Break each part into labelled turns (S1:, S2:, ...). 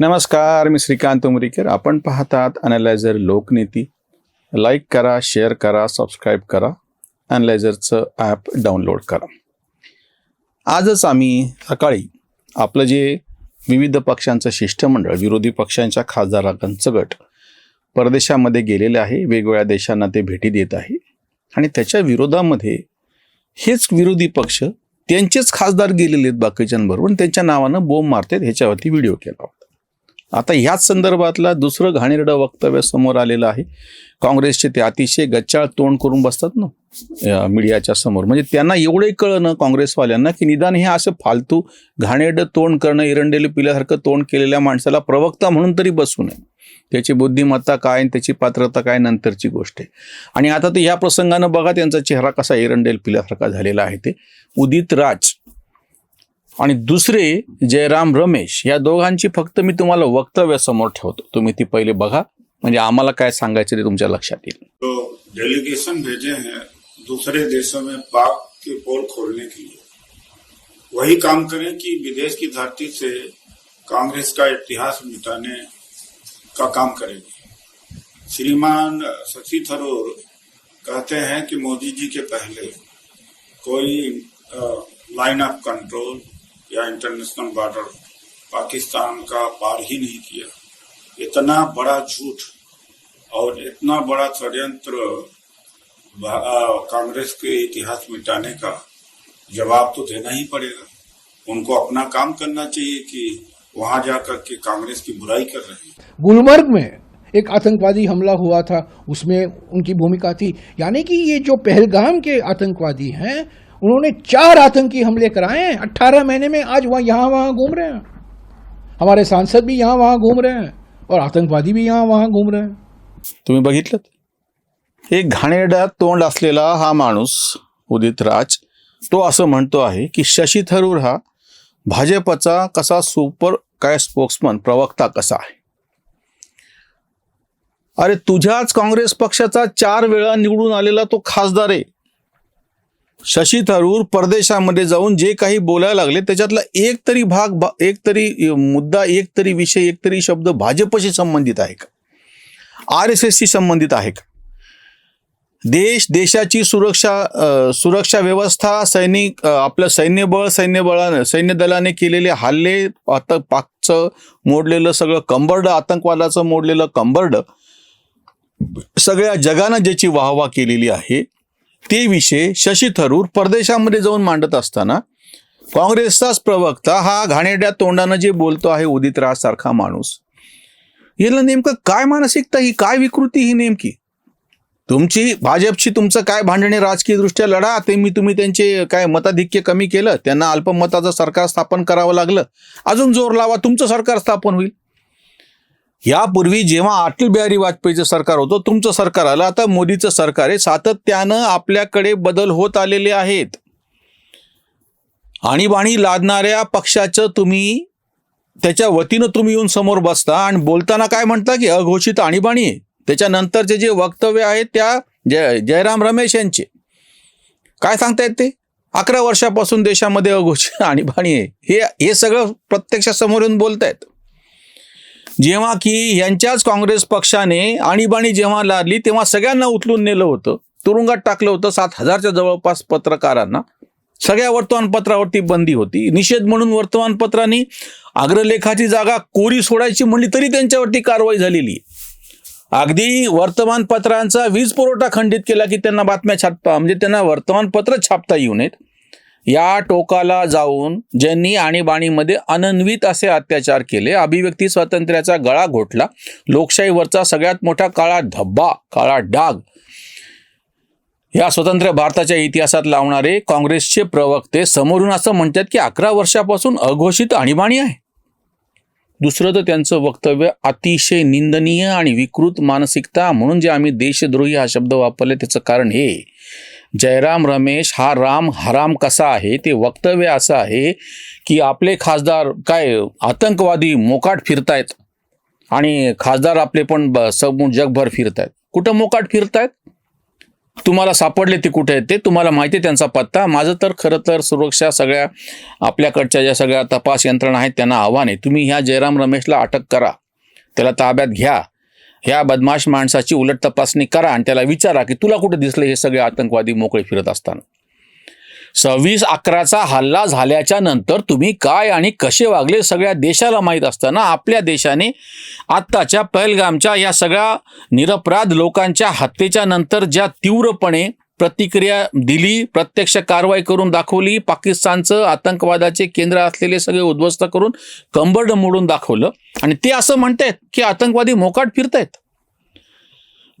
S1: नमस्कार मी श्रीकांत उमरीकर. आपण पाहतात अनालायझर लोकनीती. लाईक करा शेअर करा सबस्क्राईब करा. अनालायझरचं ॲप डाउनलोड करा. आजच आम्ही सकाळी आपलं जे विविध पक्षांचं शिष्टमंडळ विरोधी पक्षांच्या खासदारांचं गट परदेशामध्ये गेलेले आहे वेगवेगळ्या देशांना ते भेटी देत आहे. आणि त्याच्या विरोधामध्ये हेच विरोधी पक्ष त्यांचेच खासदार गेलेले आहेत बाकीच्यांबरोबर त्यांच्या नावानं बोंब मारतात ह्याच्यावरती व्हिडिओ केला. आता ह्याच संदर्भातला दुसरं घाणेरडं वक्तव्य समोर आलेलं आहे. काँग्रेसचे ते अतिशय गच्चाळ तोंड करून बसतात ना मीडियाच्या समोर. म्हणजे त्यांना एवढे कळणं काँग्रेसवाल्यांना की निदान हे असं फालतू घाणेरडं तोंड करणं इरंडेले पिल्यासारखं तोंड केलेल्या माणसाला प्रवक्ता म्हणून तरी बसू नये. त्याची बुद्धिमत्ता काय त्याची पात्रता काय नंतरची गोष्ट आहे. आणि आता तर ह्या प्रसंगानं बघा त्यांचा चेहरा कसा एरंडेल पिल्यासारखा झालेला आहे ते. उदित राज आणि दुसरे जयराम रमेश या दोघांची फक्त मी तुम्हाला वक्तव्य समोर ठेवतो. तुम्ही ती पहिले बघा. म्हणजे आम्हाला काय सांगायचं ते तुमच्या लक्षात येईल.
S2: तो डेलिगेशन भेजे हैं दूसरे देशों में पाक के पोल खोलने के लिए। वही काम करें कि विदेश की धरती से कांग्रेस का इतिहास मिटाने का काम करेंगे श्रीमान शशि थरूर कहते हैं कि मोदी जी के पहले कोई लाइन ऑफ कंट्रोल या इंटरनेशनल बॉर्डर पाकिस्तान का पार ही नहीं किया। इतना बड़ा झूठ और इतना बड़ा षड्यंत्र कांग्रेस के इतिहास मिटाने का जवाब तो देना ही पड़ेगा। उनको अपना काम करना चाहिए कि वहाँ जाकर के कांग्रेस की बुराई कर रहे हैं।
S3: गुलमर्ग में एक आतंकवादी हमला हुआ था, उसमें उनकी भूमिका थी। यानी कि ये जो पहलगाम के आतंकवादी हैं उन्होंने चार आतंकी हमले कराए हैं। अट्ठारह महीने में आज वहाँ यहाँ वहाँ घूम रहे हैं। हमारे सांसद भी यहाँ वहाँ घूम रहे हैं और आतंकवादी भी यहाँ वहाँ घूम रहे हैं।
S1: तुम्ही बघितलं एक घाणेरडा तोंड असलेला हा माणूस उदित राज तो असं म्हणतो आहे की शशी थरूर हा भाजपचा कसा सुपर काय स्पोक्समन प्रवक्ता कसा आहे? अरे तुझ्याच काँग्रेस पक्षाचा चार वेळा निवडून आलेला तो खासदार आहे. शशी थरूर परदेशामध्ये जाऊन जे काही बोलायला लागले त्याच्यातला एक तरी भाग एक तरी मुद्दा एक तरी विषय एक तरी शब्द भाजपशी संबंधित आहे का? आर एस एसशी संबंधित आहे का? देश देशाची सुरक्षा सुरक्षा व्यवस्था सैनिक आपलं सैन्यबळ सैन्यबळानं सैन्य दलाने केलेले हल्ले आता पाकचं मोडलेलं सगळं कंबरड आतंकवादाचं मोडलेलं कंबरड सगळ्या जगानं ज्याची वाहवा केलेली आहे ते विषय शशी थरूर परदेशामध्ये जाऊन मांडत असताना काँग्रेसचाच प्रवक्ता हा घाणेड्या तोंडानं जे बोलतो आहे उदितराज सारखा माणूस. याला नेमकं काय मानसिकता ही काय विकृती ही नेमकी? तुमची भाजपची तुमचं काय भांडणे राजकीय दृष्ट्या लढा ते मी तुम्ही त्यांचे काय मताधिक्य कमी केलं त्यांना अल्पमताचं सरकार स्थापन करावं लागलं अजून जोर लावा तुमचं सरकार स्थापन होईल. यापूर्वी जेव्हा अटल बिहारी वाजपेयीचं सरकार होतं तुमचं सरकार आलं आता मोदीचं सरकार आहे सातत्यानं आपल्याकडे बदल होत आलेले आहेत. आणीबाणी लादणाऱ्या पक्षाचं तुम्ही त्याच्या वतीनं तुम्ही येऊन समोर बसता आणि बोलताना काय म्हणता की अघोषित आणीबाणी आहे? त्याच्यानंतरचे जे वक्तव्य आहेत त्या जय जयराम रमेश यांचे. काय सांगतायत ते? अकरा वर्षापासून देशामध्ये अघोषित आणीबाणी आहे. हे हे सगळं प्रत्यक्षासमोर येऊन बोलतायत. जेव्हा की यांच्याच काँग्रेस पक्षाने आणीबाणी जेव्हा लादली तेव्हा सगळ्यांना उचलून नेलं होतं. तुरुंगात टाकलं होतं सात हजारच्या जवळपास पत्रकारांना. सगळ्या वर्तमानपत्रावरती बंदी होती. निषेध म्हणून वर्तमानपत्रांनी अग्रलेखाची जागा कोरी सोडायची म्हणली तरी त्यांच्यावरती कारवाई झालेली आहे. अगदी वर्तमानपत्रांचा वीज पुरवठा खंडित केला की त्यांना बातम्या छापता म्हणजे त्यांना वर्तमानपत्र छापता येऊ नयेत. या टोकाला जाऊन ज्यांनी आणीबाणीमध्ये अनन्वित असे अत्याचार केले अभिव्यक्ती स्वातंत्र्याचा गळा घोटला लोकशाहीवरचा सगळ्यात मोठा काळा धब्बा काळा डाग या स्वतंत्र भारताच्या इतिहासात लावणारे काँग्रेसचे प्रवक्ते समोरून असं म्हणतात की अकरा वर्षापासून अघोषित आणीबाणी आहे. दुसरं तर त्यांचं वक्तव्य अतिशय निंदनीय आणि विकृत मानसिकता म्हणून जे आम्ही देशद्रोही हा शब्द वापरले त्याचं कारण हे जयराम रमेश हा राम हराम कसा आहे? ते वक्तव्य असं आहे की आपले खासदार काय आतंकवादी मोकाट फिरतायत आणि खासदार आपले पण ब- सब जगभर फिरतायत. कुठं मोकाट फिरतायत? तुम्हाला सापडले ते कुठे? आहेत ते तुम्हाला माहिती आहे त्यांचा पत्ता. माझं तर खरं तर सुरक्षा सगळ्या आपल्याकडच्या ज्या सगळ्या तपास यंत्रणा आहेत त्यांना आव्हान आहे. तुम्ही ह्या जयराम रमेशला अटक करा. त्याला ताब्यात घ्या. ह्या बदमाश माणसाची उलट तपासणी करा आणि त्याला विचारा की तुला कुठे दिसलं हे सगळे आतंकवादी मोकळे फिरत असताना? सव्वीस अकराचा हल्ला झाल्याच्यानंतर तुम्ही काय आणि कसे वागले सगळ्या देशाला माहीत असताना आपल्या देशाने आत्ताच्या पहलगामच्या या सगळ्या निरपराध लोकांच्या हत्येच्या नंतर ज्या तीव्रपणे प्रतिक्रिया दिली प्रत्यक्ष कारवाई करून दाखवली पाकिस्तानचं आतंकवादाचे केंद्र असलेले सगळे उद्ध्वस्त करून कंबरड मोडून दाखवलं. आणि ते असं म्हणतायत की आतंकवादी मोकाट फिरतायत.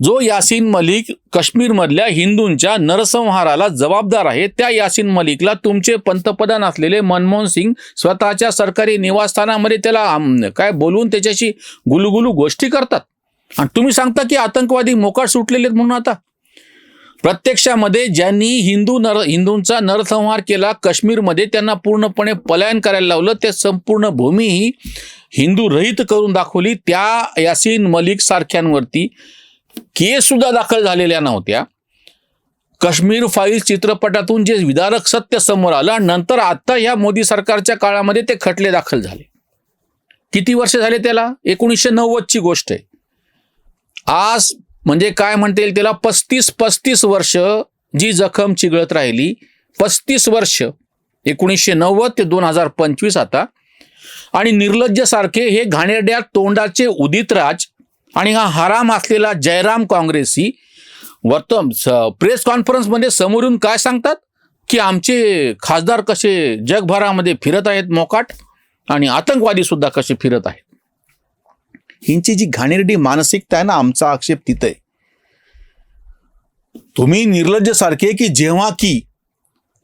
S1: जो यासीन मलिक काश्मीरमधल्या हिंदूंच्या नरसंहाराला जबाबदार आहे त्या यासीन मलिकला तुमचे पंतप्रधान असलेले मनमोहन सिंग स्वतःच्या सरकारी निवासस्थानामध्ये त्याला काय बोलवून त्याच्याशी गुलुगुलू गोष्टी करतात. आणि तुम्ही सांगता की आतंकवादी मोकाट सुटलेले आहेत म्हणून आता. प्रत्यक्षामध्ये ज्यांनी हिंदू नर हिंदूंचा नरसंहार केला काश्मीरमध्ये त्यांना पूर्णपणे पलायन करायला लावलं ते संपूर्ण भूमी ही हिंदू रहित करून दाखवली त्या यासीन मलिक सारख्यांवरती. केस सुद्धा दाखल झालेल्या नव्हत्या. काश्मीर फाईल्स चित्रपटातून जे विदारक सत्य समोर आलं नंतर आता या मोदी सरकारच्या काळामध्ये ते खटले दाखल झाले. किती वर्ष झाले त्याला? एकोणीसशे नव्वदची गोष्ट आहे. आज म्हणजे काय म्हणता येईल त्याला? पस्तीस पस्तीस वर्ष जी जखम चिघळत राहिली पस्तीस वर्ष. एकोणीसशे नव्वद ते दोन हजार पंचवीस आता. आणि निर्लज्जसारखे हे घाणेरड्या तोंडाचे उदितराज आणि हा हराम असलेला जयराम काँग्रेसी वर्तम प्रेस कॉन्फरन्समध्ये समोरून काय सांगतात? की आमचे खासदार कसे जगभरामध्ये फिरत आहेत मोकाट आणि आतंकवादी सुद्धा कसे फिरत आहेत. हिंची जी घाणेरडी मानसिकता आहे ना आमचा आक्षेप तिथं आहे तुम्ही निर्लज्ज सारखे की जेव्हा की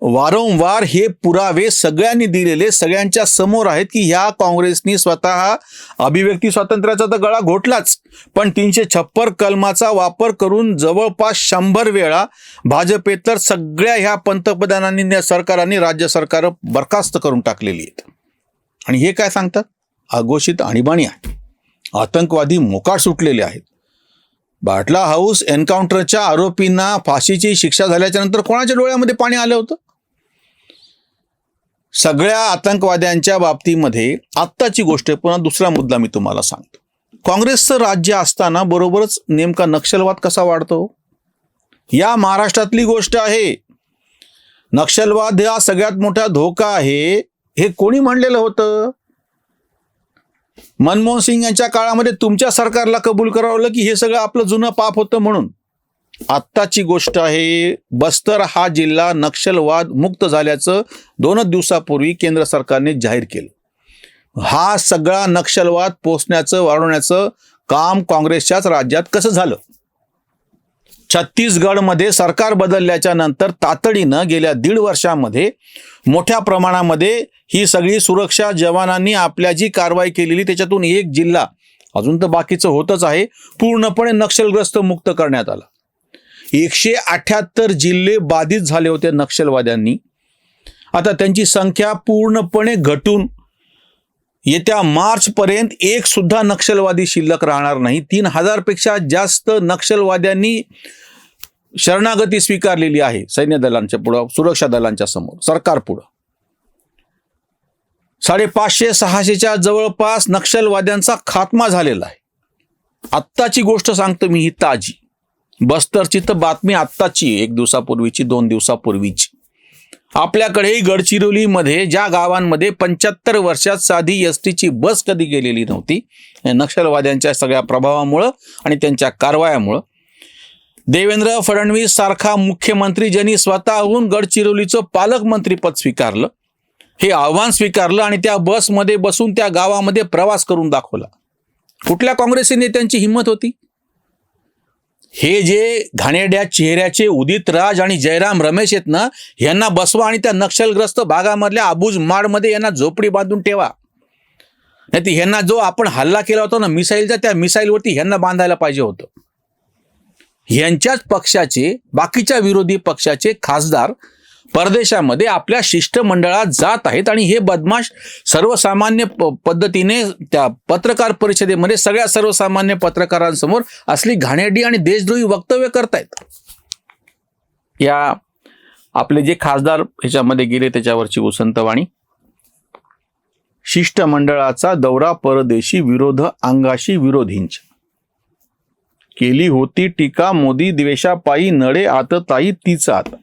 S1: वारंवार हे पुरावे सगळ्यांनी दिलेले सगळ्यांच्या समोर आहेत की ह्या काँग्रेसनी स्वतः अभिव्यक्ती स्वातंत्र्याचा तर गळा घोटलाच पण तीनशे छप्पर कलमाचा वापर करून जवळपास शंभर वेळा भाजपेतर सगळ्या ह्या पंतप्रधानांनी सरकारांनी राज्य सरकार बरखास्त करून टाकलेली आहेत. आणि हे काय सांगतात? अघोषित आणीबाणी आहे. आतंकवादी मोकाट सुटलेले आहेत. बाटला हाऊस एन्काउंटरच्या आरोपींना फाशीची शिक्षा झाल्याच्यानंतर कोणाच्या डोळ्यामध्ये पाणी आलं होतं? सगळ्या आतंकवाद्यांच्या बाबतीमध्ये आत्ताची गोष्ट आहे. पुन्हा दुसरा मुद्दा मी तुम्हाला सांगतो. काँग्रेसचं राज्य असताना बरोबरच नेमका नक्षलवाद कसा वाढतो? या महाराष्ट्रातली गोष्ट आहे. नक्षलवाद हा सगळ्यात मोठा धोका आहे. हे कोणी म्हणलेलं होतं? मनमोहन सिंग यांच्या काळामध्ये तुमच्या सरकारला कबूल करावलं की हे सगळं आपलं जुनं पाप होतं म्हणून. आत्ताची गोष्ट आहे बस्तर हा जिल्हा नक्षलवाद मुक्त झाल्याचं दोनच दिवसापूर्वी केंद्र सरकारने जाहीर केलं. हा सगळा नक्षलवाद पोचण्याचं वाढवण्याचं काम काँग्रेसच्याच राज्यात कसं झालं? छत्तीसगडमध्ये सरकार बदलल्याच्या नंतर तातडीनं गेल्या दीड वर्षामध्ये मोठ्या प्रमाणामध्ये ही सगळी सुरक्षा जवानांनी आपल्या जी कारवाई केलेली त्याच्यातून एक जिल्हा अजून तर बाकीचं होतच आहे पूर्णपणे नक्षलग्रस्त मुक्त करण्यात आला. एकशे अठ्याहत्तर जिल्हे बाधित झाले होते नक्षलवाद्यांनी. आता त्यांची संख्या पूर्णपणे घटून येत्या मार्चपर्यंत एक सुद्धा नक्षलवादी शिल्लक राहणार नाही. तीन हजारपेक्षा जास्त नक्षलवाद्यांनी शरणागती स्वीकारलेली आहे सैन्य दलांच्या पुढं सुरक्षा दलांच्या समोर सरकार पुढं. साडेपाचशे सहाशेच्या जवळपास नक्षलवाद्यांचा खात्मा झालेला आहे. आत्ताची गोष्ट सांगतो मी ही ताजी. बस्तरची तर बातमी आत्ताची एक दिवसापूर्वीची दोन दिवसापूर्वीची. आपल्याकडेही गडचिरोलीमध्ये ज्या गावांमध्ये पंच्याहत्तर वर्षात साधी एस टीची बस कधी गेलेली नव्हती नक्षलवाद्यांच्या सगळ्या प्रभावामुळं आणि त्यांच्या कारवायामुळं. देवेंद्र फडणवीस सारखा मुख्यमंत्री ज्यांनी स्वतःहून गडचिरोलीचं पालकमंत्रीपद स्वीकारलं हे आव्हान स्वीकारलं आणि त्या बसमध्ये बसून त्या गावामध्ये प्रवास करून दाखवला. कुठल्या काँग्रेसी नेत्यांची हिंमत होती? हे जे घाणेरड्या चेहऱ्याचे उदित राज आणि जयराम रमेश आहेत ना यांना बसवा आणि त्या नक्षलग्रस्त भागामधल्या आबूज माडमध्ये यांना झोपडी बांधून ठेवा. नाही तर ह्यांना जो आपण हल्ला केला होता ना मिसाईलचा त्या मिसाईलवरती ह्यांना बांधायला पाहिजे होतं. यांच्याच पक्षाचे बाकीच्या विरोधी पक्षाचे खासदार परदेशामध्ये आपल्या शिष्टमंडळात जात आहेत आणि हे बदमाश सर्वसामान्य प- पद्धतीने त्या पत्रकार परिषदेमध्ये सगळ्या सर्वसामान्य पत्रकारांसमोर असली घाणेरडी आणि देशद्रोही वक्तव्य करतायत. या आपले जे खासदार ह्याच्यामध्ये गेले त्याच्यावरची वसंतवाणी शिष्टमंडळाचा दौरा परदेशी विरोध अंगाशी विरोधींच्या केली होती टीका मोदी द्वेषापायी नडे आतताई तिचा आता.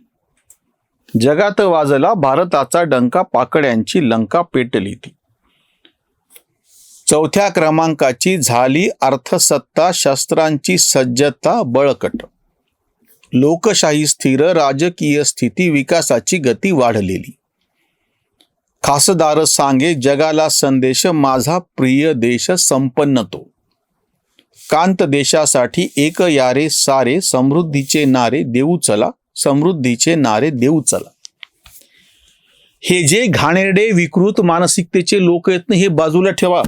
S1: जगात वाजला भारताचा डंका पाकड्यांची लंका पेटली ती चौथ्या क्रमांकाची झाली अर्थसत्ता शस्त्रांची सज्जता बळकट. लोकशाही स्थिर राजकीय स्थिती विकासाची गती वाढलेली. खासदार सांगे जगाला संदेश माझा प्रिय देश संपन्न तो. कांत देशासाठी एक यारे सारे समृद्धीचे नारे देऊ चला. समृद्धीचे नारे देऊ चला. हे जे घाणेरडे विकृत मानसिकतेचे लोक आहेत ना हे बाजूला ठेवा.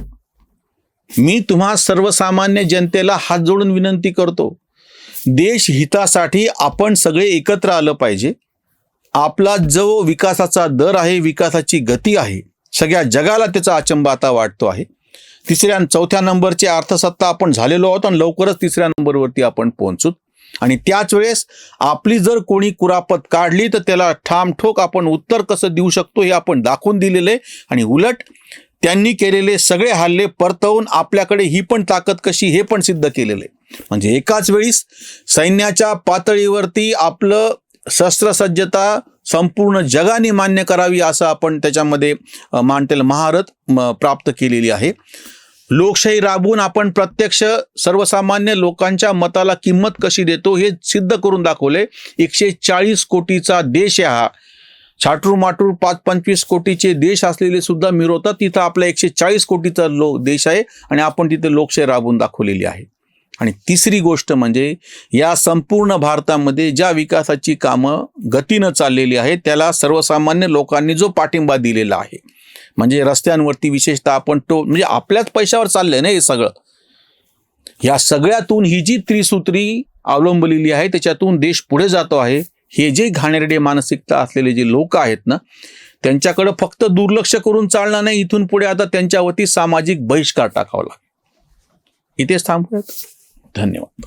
S1: मी तुम्हा सर्वसामान्य जनतेला हात जोडून विनंती करतो देश हितासाठी आपण सगळे एकत्र आलं पाहिजे. आपला जो विकासाचा दर आहे विकासाची गती आहे सगळ्या जगाला त्याचा अचंबा आता वाटतो आहे. तिसऱ्या चौथ्या नंबरची अर्थसत्ता आपण झालेलो आहोत आणि लवकरच तिसऱ्या नंबरवरती आपण पोहोचू. आणि त्याच वेळेस आपली जर कोणी कुरापत काढली तर त्याला ठामठोक आपण उत्तर कसं देऊ शकतो हे आपण दाखवून दिलेले आणि उलट त्यांनी केलेले सगळे हल्ले परतवून आपल्याकडे ही पण ताकद कशी हे पण सिद्ध केलेले म्हणजे एकाच वेळीस सैन्याच्या पातळीवरती आपलं शस्त्रसज्जता संपूर्ण जगाने मान्य करावी असं आपण त्याच्यामध्ये मांटेल मांडतेल महारथ प्राप्त केलेली आहे. लोकशाही राबवून आपण प्रत्यक्ष सर्वसामान्य लोकांच्या मताला किंमत कशी देतो हे सिद्ध करून दाखवले. एकशे चाळीस कोटीचा देश आहे हा. छाटूर माटूर पाच पंचवीस कोटीचे देश असलेले सुद्धा मिरवतात. तिथं आपला एकशे चाळीस कोटीचा लो देश आहे आणि आपण तिथे लोकशाही राबवून दाखवलेली आहे. आणि तिसरी गोष्ट म्हणजे या संपूर्ण भारतामध्ये ज्या विकासाची कामं गतीनं चाललेली आहेत त्याला सर्वसामान्य लोकांनी जो पाठिंबा दिलेला आहे. म्हणजे रस्त्यांवरती विशेषतः आपण तो म्हणजे आपल्याच पैशावर चाललंय ना हे सगळं. या सगळ्यातून ही जी त्रिसूत्री अवलंबलेली आहे त्याच्यातून देश पुढे जातो आहे हे जे घाणेरडे मानसिकता असलेले जे लोक आहेत ना त्यांच्याकडं फक्त दुर्लक्ष करून चालणार नाही इथून पुढे आता त्यांच्यावरती सामाजिक बहिष्कार टाकावा लागेल. इथेच थांबूयात. धन्यवाद.